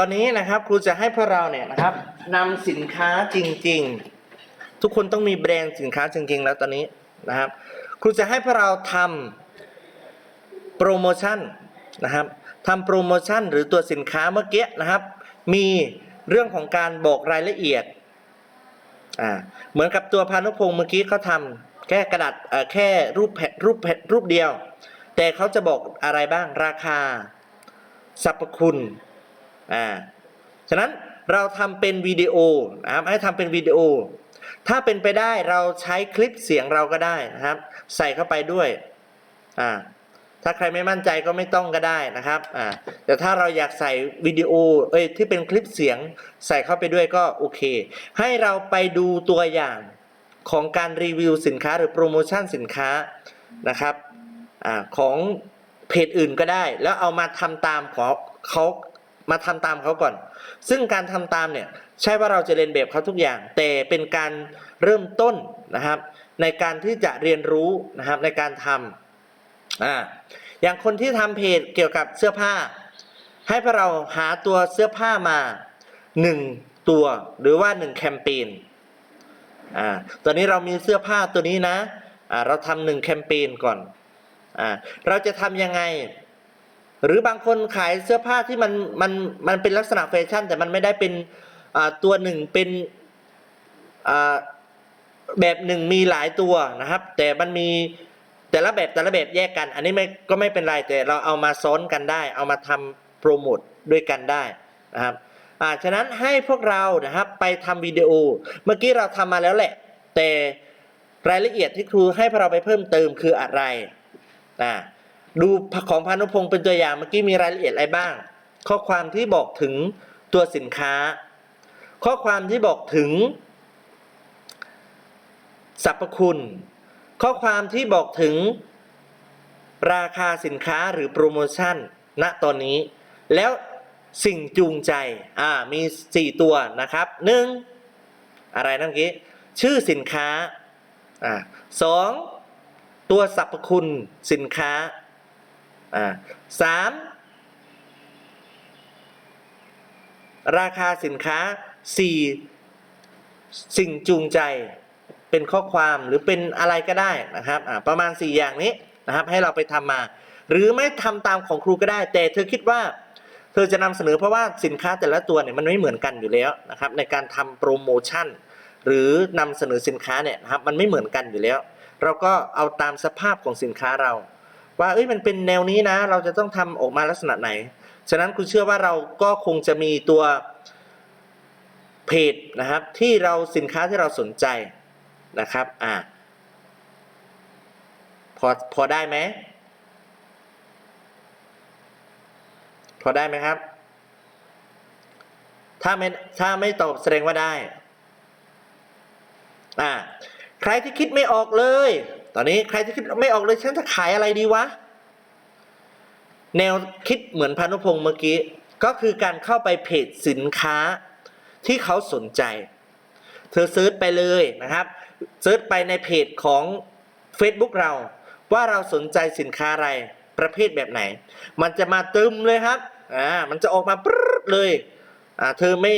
ตอนนี้นะครับครูจะให้พวกเราเนี่ยนะครับนำสินค้าจริง ๆ ทุกคนต้องมีแบรนด์สินค้าจริง ๆ แล้วตอนนี้นะครับครูจะให้พวกเราทำโปรโมชั่นนะครับทำโปรโมชั่นหรือตัวสินค้าเมื่อกี้นะครับ มีเรื่องของการบอกรายละเอียดอ่าเหมือนกับตัวพานุพงศ์เมื่อกี้เขาทำแค่กระดาษเอ่อแค่รูปแผ่นรูปแผ่นรูปเดียว แต่เขาจะบอกอะไรบ้างราคาสรรพคุณ อ่าฉะนั้นเราทำเป็นวิดีโอนะครับให้ทำเป็นวิดีโอ ถ้าเป็นไปได้เราใช้คลิปเสียงเราก็ได้นะครับ ใส่เข้าไปด้วยอ่าถ้าใครไม่มั่นใจก็ไม่ต้องก็ได้นะครับอ่าแต่ถ้าเราอยากใส่วิดีโอเอ้ยที่เป็นคลิปเสียงใส่เข้าไปด้วยก็โอเค ให้เราไปดูตัวอย่างของการรีวิวสินค้าหรือโปรโมชั่นสินค้านะครับอาของเพจอื่นก็ได้ แล้วเอามาทำตามของเขา มาทำตามเขาก่อน ซึ่งการทำตามเนี่ยใช่ว่าเราจะเรียนแบบเขาทุกอย่าง แต่เป็นการเริ่มต้นนะครับ ในการที่จะเรียนรู้นะครับในการทำอ่าอย่างคนที่ทำเพจเกี่ยวกับเสื้อผ้า ให้พวกเราหาตัวเสื้อผ้ามาหนึ่งตัวหรือว่าหนึ่งแคมเปญอ่าตอนนี้เรามีเสื้อผ้าตัวนี้นะอ่าเราทำหนึ่งแคมเปญก่อนอ่าเราจะทำยังไง หรือบางคนขายเสื้อผ้าที่มันมันมันเป็นลักษณะแฟชั่น แต่มันไม่ได้เป็นตัวหนึ่งเป็นแบบหนึ่งมีหลายตัวนะครับ แต่มันมีแต่ละแบบแต่ละแบบแยกกัน อันนี้ไม่ก็ไม่เป็นไรแต่เราเอามาซ้อนกันได้ เอามาทำโปรโมทด้วยกันได้นะครับอ่าฉะนั้นให้พวกเรานะครับไปทำวิดีโอ เมื่อกี้เราทำมาแล้วแหละ แต่รายละเอียดที่ครูให้พวกเราไปเพิ่มเติมคืออะไรอ่า ดูของพานุพงศ์เป็นตัวอย่างเมื่อกี้มีรายละเอียดอะไรบ้าง ข้อความที่บอกถึงตัวสินค้า ข้อความที่บอกถึงสรรพคุณ ข้อความที่บอกถึงราคาสินค้าหรือโปรโมชั่นณตอนนี้ แล้วสิ่งจูงใจ อ่า มี 4 ตัวนะครับหนึ่งอะไรนะเมื่อกี้ ชื่อสินค้า อ่าสองตัวสรรพคุณสินค้า อ่าสามราคาสินค้าสี่สิ่งจูงใจเป็นข้อความหรือเป็นอะไรก็ได้นะครับประมาณ 4 อย่างนี้นะครับ ให้เราไปทำมา หรือไม่ทำตามของครูก็ได้ แต่เธอคิดว่า เธอจะนำเสนอเพราะว่าสินค้าแต่ละตัวเนี่ยมันไม่เหมือนกันอยู่แล้วนะครับ ในการทำโปรโมชั่น หรือนำเสนอสินค้าเนี่ยนะครับมันไม่เหมือนกันอยู่แล้ว เราก็เอาตามสภาพของสินค้าเรา ว่าเอ้ยมันเป็นแนวนี้นะ เราจะต้องทำออกมาลักษณะไหน ฉะนั้นคุณเชื่อว่าเราก็คงจะมีตัวเพจนะครับ ที่เราสินค้าที่เราสนใจนะครับอ่าพอพอได้ไหมพอได้ไหมครับ ถ้าไม่ถ้าไม่ตอบแสดงว่าได้อ่าใครที่คิดไม่ออกเลย อนนี้ใครที่คิดไม่ออกเลยฉันจะขายอะไรดีวะ แนวคิดเหมือนพานุพงศ์เมื่อกี้ ก็คือการเข้าไปเพจสินค้าที่เขาสนใจ เธอเซิร์ชไปเลยนะครับเซิร์ชไปในเพจของ Facebook เรา ว่าเราสนใจสินค้าอะไรประเภทแบบไหน มันจะมาตึมเลยครับอ่ามันจะออกมาปรึ๊ดเลยอ่าเธอไม่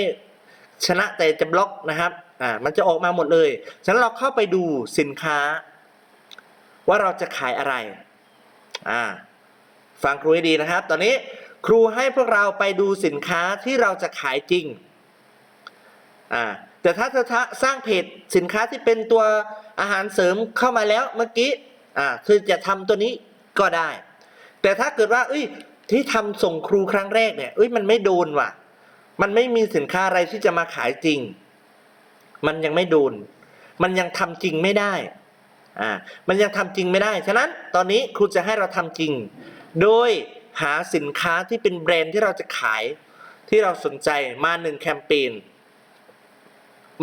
ชนะแต่จะบล็อกนะครับอ่ามันจะออกมาหมดเลยฉะนั้นเราเข้าไปดูสินค้า ว่าเราจะขายอะไรอ่าฟังครูให้ดีนะครับ ตอนนี้ครูให้พวกเราไปดูสินค้าที่เราจะขายจริงอ่าแต่ถ้าเธอสร้างเพจสินค้าที่เป็นตัวอาหารเสริมเข้ามาแล้วเมื่อกี้อ่าคือจะทำตัวนี้ก็ได้ แต่ถ้าเกิดว่าเอ้ยที่ทำส่งครูครั้งแรกเนี่ยเอ้ยมันไม่โดนว่ะ มันไม่มีสินค้าอะไรที่จะมาขายจริง มันยังไม่โดน มันยังทำจริงไม่ได้ อ่ามันยังทำจริงไม่ได้ ฉะนั้นตอนนี้ครูจะให้เราทำจริง โดยหาสินค้าที่เป็นแบรนด์ที่เราจะขายที่เราสนใจมาหนึ่งแคมเปญ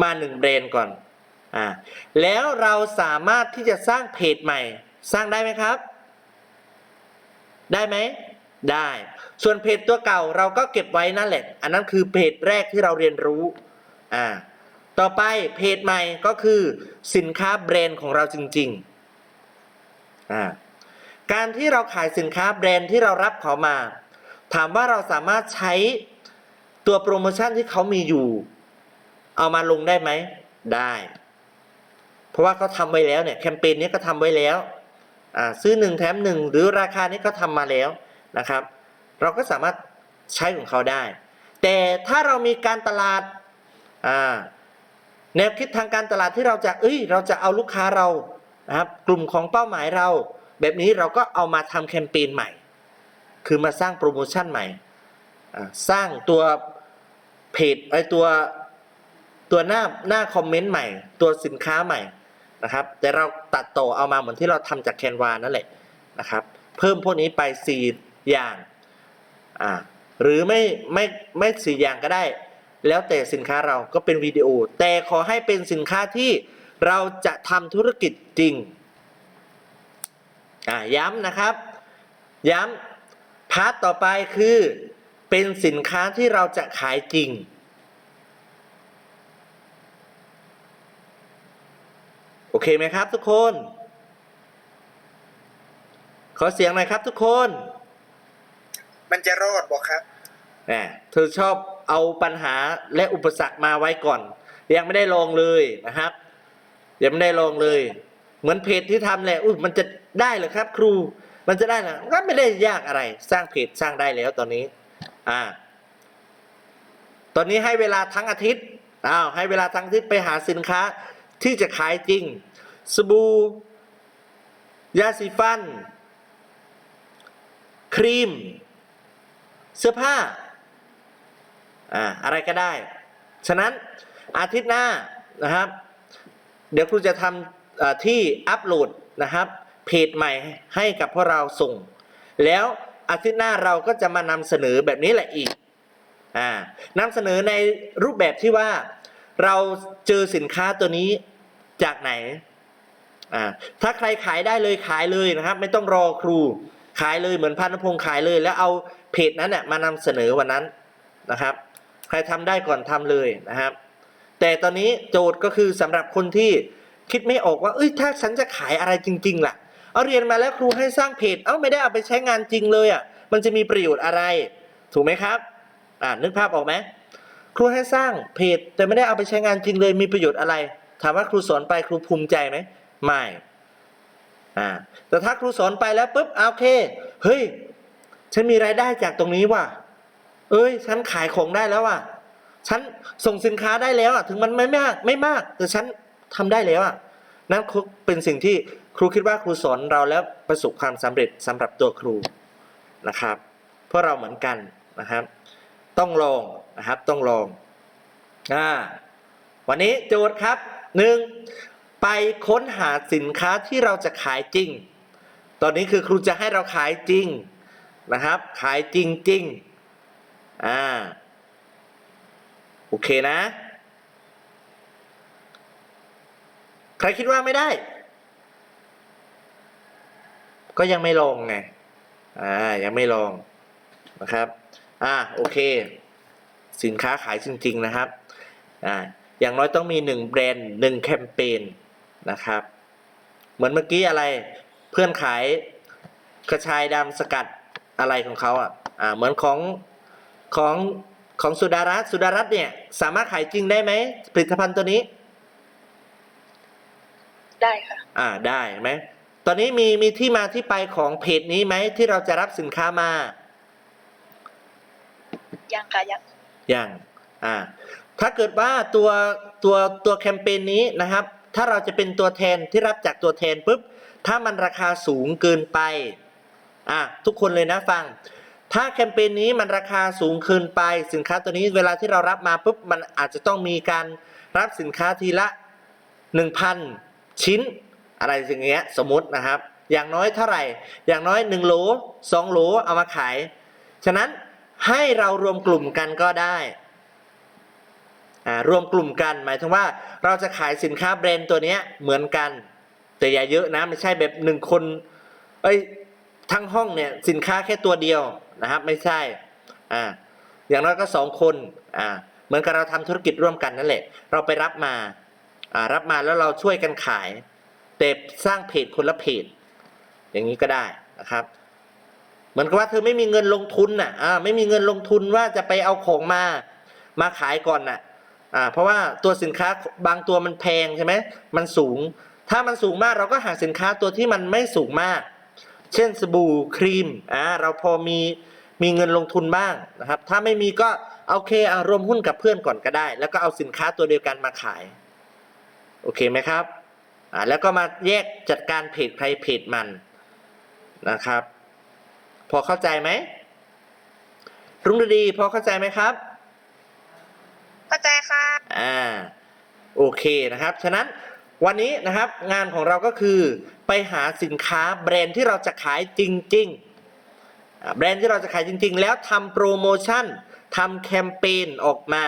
มาหนึ่งแบรนด์ก่อนอ่าแล้วเราสามารถที่จะสร้างเพจใหม่ สร้างได้ไหมครับ ได้ไหมได้ ส่วนเพจตัวเก่าเราก็เก็บไว้นั่นแหละ อันนั้นคือเพจแรกที่เราเรียนรู้ อ่า ต่อไปเพจใหม่ก็คือสินค้าแบรนด์ของเราจริงๆอ่าการที่เราขายสินค้าแบรนด์ที่เรารับเขามา ถามว่าเราสามารถใช้ตัวโปรโมชั่นที่เขามีอยู่ เอามาลงได้ไหม ได้ เพราะว่าเขาทำไว้แล้วเนี่ยแคมเปญนี้ก็ทำไว้แล้วอ่าซื้อหนึ่งแถมหนึ่งหรือราคานี้เขาทำมาแล้วนะครับ เราก็สามารถใช้ของเขาได้ แต่ถ้าเรามีการตลาดอ่า แนวคิดทางการตลาดที่เราจะเอ้ยเราจะเอาลูกค้าเรานะครับกลุ่มของเป้าหมายเรา แบบนี้เราก็เอามาทำแคมเปญใหม่ คือมาสร้างโปรโมชั่นใหม่สร้างตัวเพจไอตัวตัวหน้าหน้าคอมเมนต์ใหม่ ตัวสินค้าใหม่นะครับ แต่เราตัดต่อเอามาเหมือนที่เราทำจากแคนวานั่นแหละนะครับ เพิ่มพวกนี้ไป 4 อย่างอ่าหรือไม่ไม่ไม่สี่อย่างก็ได้ แล้วแต่สินค้าเราก็เป็นวิดีโอ แต่ขอให้เป็นสินค้าที่เราจะทำธุรกิจจริงอ่าย้ำนะครับ ย้ำพาร์ทต่อไปคือเป็นสินค้าที่เราจะขายจริง โอเคไหมครับทุกคน ขอเสียงหน่อยครับทุกคน มันจะรอดบอกครับแหมเธอชอบ เอาปัญหาและอุปสรรคมาไว้ก่อน ยังไม่ได้ลองเลยนะครับ ยังไม่ได้ลองเลย เหมือนเพจที่ทำแหละอุ้ยมันจะได้เหรอครับ ครู มันจะได้เหรอก็ไม่ได้ยากอะไร สร้างเพจสร้างได้แล้วตอนนี้ อ่า ตอนนี้ให้เวลาทั้งอาทิตย์อ้าวให้เวลาทั้งอาทิตย์ไปหาสินค้าที่จะขายจริง สบู่ยาสีฟัน ครีม เสื้อผ้า อ่าอะไรก็ได้ ฉะนั้นอาทิตย์หน้านะครับ เดี๋ยวครูจะทำที่อัปโหลดนะครับเพจใหม่ให้กับพวกเราส่ง แล้วอาทิตย์หน้าเราก็จะมานำเสนอแบบนี้แหละอีกอ่านำเสนอในรูปแบบที่ว่าเราเจอสินค้าตัวนี้จากไหนอ่าถ้าใครขายได้เลยขายเลยนะครับ ไม่ต้องรอครูขายเลยเหมือนพันธพงศ์ขายเลย แล้วเอาเพจนั้นเนี่ยมานำเสนอวันนั้นนะครับ ใครทำได้ก่อนทำเลยนะครับ แต่ตอนนี้โจทย์ก็คือสำหรับคนที่คิดไม่ออกว่าเอ้ยถ้าฉันจะขายอะไรจริง ๆ ล่ะ เอาเรียนมาแล้วครูให้สร้างเพจ เอ้าไม่ได้เอาไปใช้งานจริงเลยอะ มันจะมีประโยชน์อะไร ถูกไหมครับ อ่านึกภาพออกไหมครูให้สร้างเพจ แต่ไม่ได้เอาไปใช้งานจริงเลย มีประโยชน์อะไร ถามว่าครูสอนไปครูภูมิใจไหมไม่ อ่า แต่ถ้าครูสอนไปแล้วปุ๊บอ่าโอเค เฮ้ย ฉันมีรายได้จากตรงนี้ว่ะ เอ้ย ฉันขายของได้แล้วว่ะ ฉันส่งสินค้าได้แล้วอะ ถึงมันไม่มาก ไม่มาก แต่ฉันทำได้แล้วอะ นั่นเป็นสิ่งที่ครูคิดว่าครูสอนเราแล้วประสบความสำเร็จสำหรับตัวครูนะครับ เพราะเราเหมือนกันนะครับ ต้องลองนะครับ ต้องลองอ่าวันนี้โจทย์ครับหนึ่งไปค้นหาสินค้าที่เราจะขายจริง ตอนนี้คือครูจะให้เราขายจริงนะครับ ขายจริงจริงๆ อ่า โอเคนะ ใครคิดว่าไม่ได้ ก็ยังไม่ลองไง อ่า ยังไม่ลองนะครับ อ่า โอเค สินค้าขายจริง ๆ นะครับ อ่า อย่างน้อยต้องมีหนึ่งแบรนด์หนึ่งแคมเปญนะครับ เหมือนเมื่อกี้อะไร เพื่อนขายกระชายดำสกัดอะไรของเขาอะ อ่า เหมือนของ ของของสุดารัตน์สุดารัตน์เนี่ยสามารถขายจริงได้ไหมผลิตภัณฑ์ตัวนี้ ได้ค่ะ อ่าได้ไหมตอนนี้มีมีที่มาที่ไปของเพจนี้ไหมที่เราจะรับสินค้ามายังค่ะยังอย่างอ่าถ้าเกิดว่าตัวตัวตัวแคมเปญนี้นะครับ ถ้าเราจะเป็นตัวแทนที่รับจากตัวแทนปุ๊บถ้ามันราคาสูงเกินไปอะทุกคนเลยนะฟัง ถ้าแคมเปญนี้มันราคาสูงเกินไปสินค้าตัวนี้เวลาที่เรารับมาปุ๊บมันอาจจะต้องมีการรับสินค้าทีละ 1,000 ชิ้น อะไรอย่างเงี้ยสมมตินะครับ อย่างน้อยเท่าไหร่ อย่างน้อย 1 โหล2โหลเอามาขาย ฉะนั้นให้เรารวมกลุ่มกันก็ได้รวมกลุ่มกัน หมายถึงว่าเราจะขายสินค้าแบรนด์ตัวนี้เหมือนกัน แต่อย่าเยอะนะไม่ใช่แบบหนึ่งคนเอ้ยทั้งห้องเนี่ยสินค้าแค่ตัวเดียว นะครับไม่ใช่อ่าอย่างน้อยก็สองคนอ่าเหมือนกับเราทำธุรกิจร่วมกันนั่นแหละ เราไปรับมาอ่ารับมาแล้วเราช่วยกันขาย แต่สร้างเพจคนละเพจ อย่างนี้ก็ได้นะครับ เหมือนกับว่าเธอไม่มีเงินลงทุนน่ะอ่าไม่มีเงินลงทุนว่าจะไปเอาของมามาขายก่อนน่ะอ่าเพราะว่าตัวสินค้าบางตัวมันแพงใช่ไหมมันสูง ถ้ามันสูงมากเราก็หาสินค้าตัวที่มันไม่สูงมาก เช่นสบู่ครีมอ่าเราพอมีมีเงินลงทุนบ้างนะครับ ถ้าไม่มีก็โอเคเอารวมหุ้นกับเพื่อนก่อนก็ได้ แล้วก็เอาสินค้าตัวเดียวกันมาขาย โอเคไหมครับอ่าแล้วก็มาแยกจัดการเพจใครเพจมันนะครับ พอเข้าใจไหมรุ่งฤดีพอเข้าใจไหมครับ เข้าใจค่ะอ่าโอเคนะครับ ฉะนั้น วันนี้นะครับงานของเราก็คือไปหาสินค้าแบรนด์ที่เราจะขายจริงๆแบรนด์ที่เราจะขายจริง ๆ แล้วทำโปรโมชั่นทำแคมเปญออกมา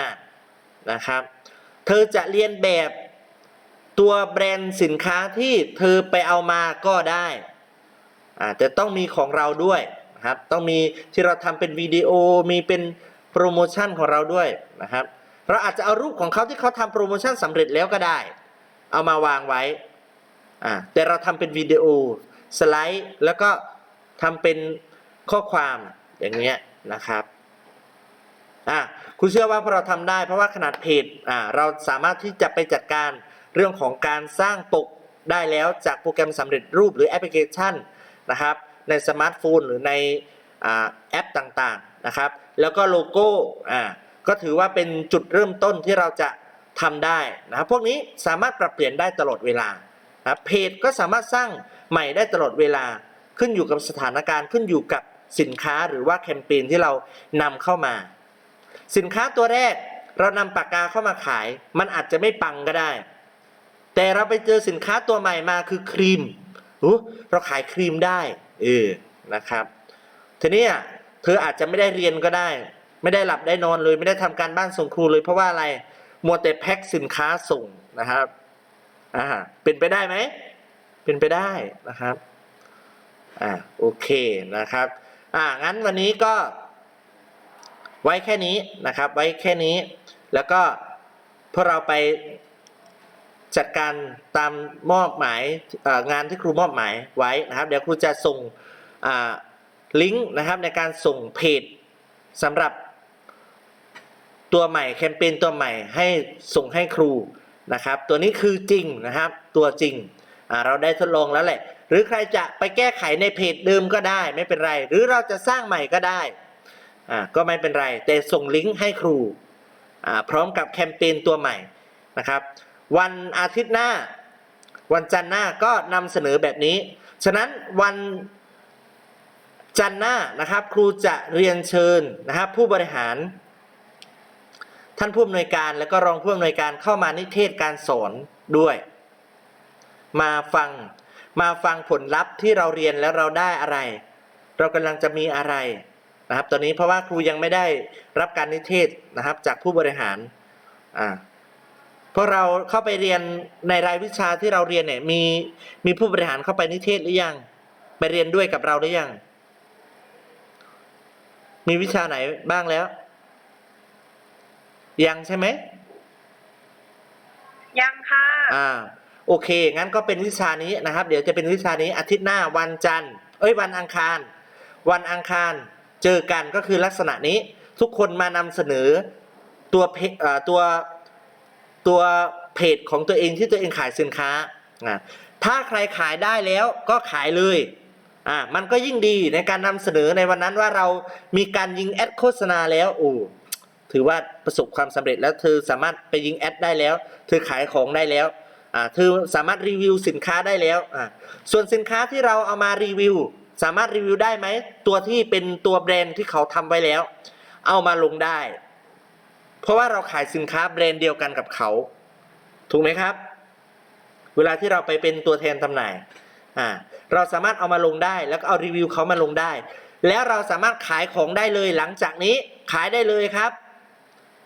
นะครับ เธอจะเรียนแบบตัวแบรนด์สินค้าที่เธอไปเอามาก็ได้อ่าแต่ต้องมีของเราด้วยนะครับ ต้องมีที่เราทำเป็นวิดีโอมีเป็นโปรโมชั่นของเราด้วยนะครับ เราอาจจะเอารูปของเขาที่เขาทำโปรโมชั่นสำเร็จแล้วก็ได้ เอามาวางไว้อ่าแต่เราทำเป็นวิดีโอสไลด์แล้วก็ทำเป็นข้อความอย่างเงี้ยนะครับอะคุณเชื่อว่าพอเราทำได้ เพราะว่าขนาดเพจอ่าเราสามารถที่จะไปจัดการเรื่องของการสร้างปกได้แล้วจากโปรแกรมสำเร็จรูปหรือแอปพลิเคชันนะครับ ในสมาร์ทโฟนหรือในอ่าแอปต่างๆนะครับ แล้วก็โลโก้อ่าก็ถือว่าเป็นจุดเริ่มต้นที่เราจะ ทำได้นะครับพวกนี้สามารถปรับเปลี่ยนได้ตลอดเวลานะครับเพจก็สามารถสร้างใหม่ได้ตลอดเวลาขึ้นอยู่กับสถานการณ์ขึ้นอยู่กับสินค้าหรือว่าแคมเปญที่เรานำเข้ามา สินค้าตัวแรกเรานำปากกาเข้ามาขาย มันอาจจะไม่ปังก็ได้ แต่เราไปเจอสินค้าตัวใหม่มาคือครีมเราขายครีมได้เออนะครับทีนี้เธออาจจะไม่ได้เรียนก็ได้ ไม่ได้หลับได้นอนเลย ไม่ได้ทำการบ้านส่งครูเลยเพราะว่าอะไร มัวแต่แพ็คสินค้าส่งนะครับอ่าเป็นไปได้ไหม เป็นไปได้นะครับอ่าโอเคนะครับอ่างั้นวันนี้ก็ ไว้แค่นี้นะครับ ไว้แค่นี้ แล้วก็พวกเราไปจัดการตามมอบหมายงานที่ครูมอบหมายไว้นะครับ เดี๋ยวครูจะส่งลิงก์นะครับในการส่งเพจสำหรับ ตัวใหม่แคมเปญตัวใหม่ให้ส่งให้ครูนะครับ ตัวนี้คือจริงนะครับ ตัวจริงเราได้ทดลองแล้วแหละ หรือใครจะไปแก้ไขในเพจเดิมก็ได้ไม่เป็นไร หรือเราจะสร้างใหม่ก็ได้ก็ไม่เป็นไร แต่ส่งลิงก์ให้ครูพร้อมกับแคมเปญตัวใหม่นะครับ วันอาทิตย์หน้า วันจันทร์หน้าก็นำเสนอแบบนี้ ฉะนั้นวันจันทร์หน้านะครับ ครูจะเรียนเชิญนะครับ ผู้บริหาร ท่านผู้อำนวยการและก็รองผู้อำนวยการเข้ามานิเทศการสอนด้วย มาฟังมาฟังผลลัพธ์ที่เราเรียนแล้วเราได้อะไร เรากำลังจะมีอะไรนะครับ ตอนนี้เพราะว่าครูยังไม่ได้รับการนิเทศนะครับ จากผู้บริหารอ่าพวกเราเข้าไปเรียนในรายวิชาที่เราเรียนเนี่ยมีมีผู้บริหารเข้าไปนิเทศหรือยัง ไปเรียนด้วยกับเราหรือยัง มีวิชาไหนบ้างแล้ว ยังใช่ไหมยังค่ะอ่า โอเค งั้นก็เป็นวิชานี้นะครับ เดี๋ยวจะเป็นวิชานี้อาทิตย์หน้าวันจันทร์ เอ้ย วันอังคาร วันอังคารเจอกันก็คือลักษณะนี้ ทุกคนมานำเสนอตัวเพจเอ่อตัวตัวเพจของตัวเองที่ตัวเองขายสินค้าอ่าถ้าใครขายได้แล้วก็ขายเลยอ่ามันก็ยิ่งดีในการนำเสนอในวันนั้นว่าเรามีการยิงแอดโฆษณาแล้วโอ้ ถือว่าประสบความสำเร็จแล้วเธอสามารถไปยิงแอดได้แล้ว เธอขายของได้แล้วอ่าเธอสามารถรีวิวสินค้าได้แล้วอ่าส่วนสินค้าที่เราเอามารีวิว สามารถรีวิวได้ไหมตัวที่เป็นตัวแบรนด์ที่เขาทำไว้แล้ว เอามาลงได้ เพราะว่าเราขายสินค้าแบรนด์เดียวกันกับเขา ถูกไหมครับ เวลาที่เราไปเป็นตัวแทนจำหน่ายอ่าเราสามารถเอามาลงได้ แล้วก็เอารีวิวเขามาลงได้ แล้วเราสามารถขายของได้เลยหลังจากนี้ขายได้เลยครับ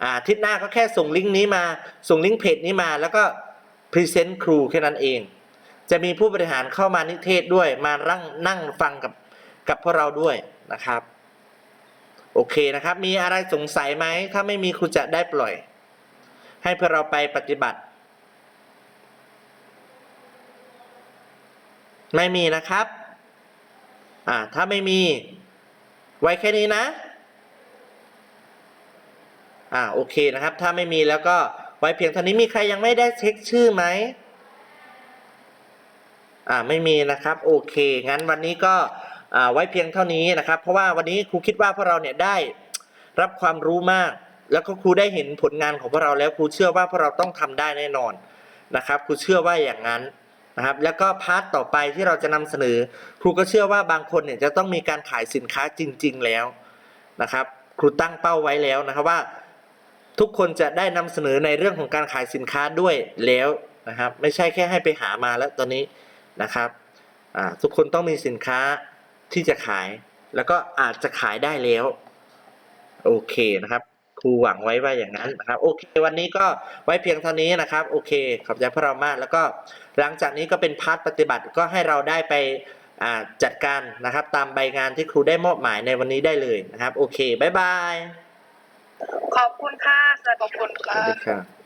อาอาทิศหน้าก็แค่ส่งลิงก์นี้มาส่งลิงก์เพจนี้มาแล้วก็พรีเซนต์ครูแค่นั้นเอง จะมีผู้บริหารเข้ามานิเทศด้วยมานั่งนั่งฟังกับกับพวกเราด้วยนะครับ โอเคนะครับ มีอะไรสงสัยไหมถ้าไม่มีครูจะได้ปล่อย ให้พวกเราไปปฏิบัติ ไม่มีนะครับ อ่าถ้าไม่มี ไว้แค่นี้นะ อ่าโอเคนะครับ ถ้าไม่มีแล้วก็ไว้เพียงเท่านี้มีใครยังไม่ได้เช็คชื่อไหมอ่าไม่มีนะครับโอเค งั้นวันนี้ก็อ่าไว้เพียงเท่านี้นะครับ เพราะว่าวันนี้ครูคิดว่าพวกเราเนี่ยได้รับความรู้มาก แล้วก็ครูได้เห็นผลงานของพวกเราแล้วครูเชื่อว่าพวกเราต้องทำได้แน่นอนนะครับครูเชื่อว่าอย่างนั้นนะครับ แล้วก็พาร์ทต่อไปที่เราจะนำเสนอ ครูก็เชื่อว่าบางคนเนี่ยจะต้องมีการขายสินค้าจริง ๆ แล้วนะครับ ครูตั้งเป้าไว้แล้วนะครับว่า ทุกคนจะได้นำเสนอในเรื่องของการขายสินค้าด้วยแล้วนะครับ ไม่ใช่แค่ให้ไปหามาแล้วตอนนี้นะครับทุกคนต้องมีสินค้าที่จะขาย แล้วก็อาจจะขายได้แล้ว โอเคนะครับครูหวังไว้ว่าอย่างนั้นนะครับ โอเค วันนี้ก็ไว้เพียงเท่านี้นะครับ โอเค ขอบใจพวกเรามากแล้วก็หลังจากนี้ก็เป็นพาร์ทปฏิบัติก็ให้เราได้ไปจัดการนะครับ ตามใบงานที่ครูได้มอบหมายในวันนี้ได้เลยนะครับ โอเคบ๊ายบาย ขอบคุณค่ะ สวัสดีขอบคุณค่ะวัสดีครับ